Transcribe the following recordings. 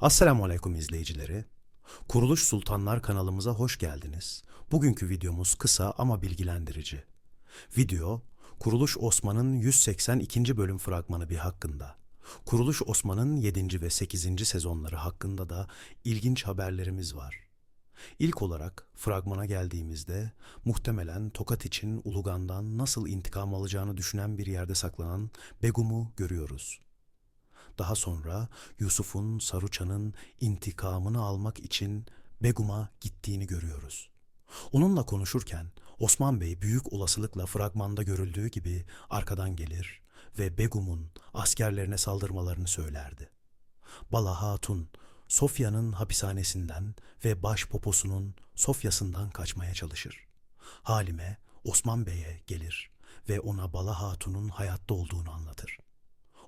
Assalamu alaikum izleyicileri. Kuruluş Sultanlar kanalımıza hoş geldiniz. Bugünkü videomuz kısa ama bilgilendirici. Video, Kuruluş Osman'ın 182. bölüm fragmanı bir hakkında. Kuruluş Osman'ın 7. ve 8. sezonları hakkında da ilginç haberlerimiz var. İlk olarak fragmana geldiğimizde muhtemelen Tokat için Ulugan'dan nasıl intikam alacağını düşünen bir yerde saklanan Begum'u görüyoruz. Daha sonra Yusuf'un Saruçan'ın intikamını almak için Begum'a gittiğini görüyoruz. Onunla konuşurken Osman Bey büyük olasılıkla fragmanda görüldüğü gibi arkadan gelir ve Begum'un askerlerine saldırmalarını söylerdi. Bala Hatun, Sofya'nın hapishanesinden ve baş poposunun Sofya'sından kaçmaya çalışır. Halime, Osman Bey'e gelir ve ona Bala Hatun'un hayatta olduğunu anlatır.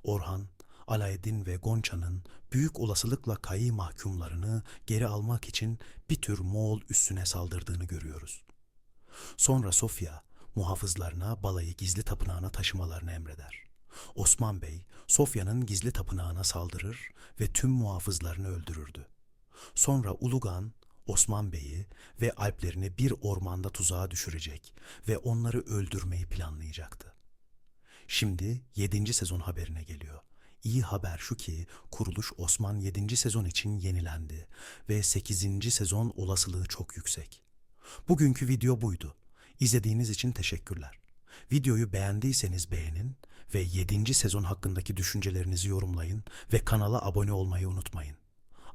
Orhan, Alaeddin ve Gonça'nın büyük olasılıkla kayı mahkumlarını geri almak için bir tür Moğol üssüne saldırdığını görüyoruz. Sonra Sofya, muhafızlarına balayı gizli tapınağına taşımalarını emreder. Osman Bey, Sofya'nın gizli tapınağına saldırır ve tüm muhafızlarını öldürürdü. Sonra Ulugan, Osman Bey'i ve alplerini bir ormanda tuzağa düşürecek ve onları öldürmeyi planlayacaktı. Şimdi 7. sezon haberine geliyor. İyi haber şu ki kuruluş Osman 7. sezon için yenilendi ve 8. sezon olasılığı çok yüksek. Bugünkü video buydu. İzlediğiniz için teşekkürler. Videoyu beğendiyseniz beğenin ve 7. sezon hakkındaki düşüncelerinizi yorumlayın ve kanala abone olmayı unutmayın.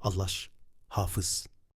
Allah hafız.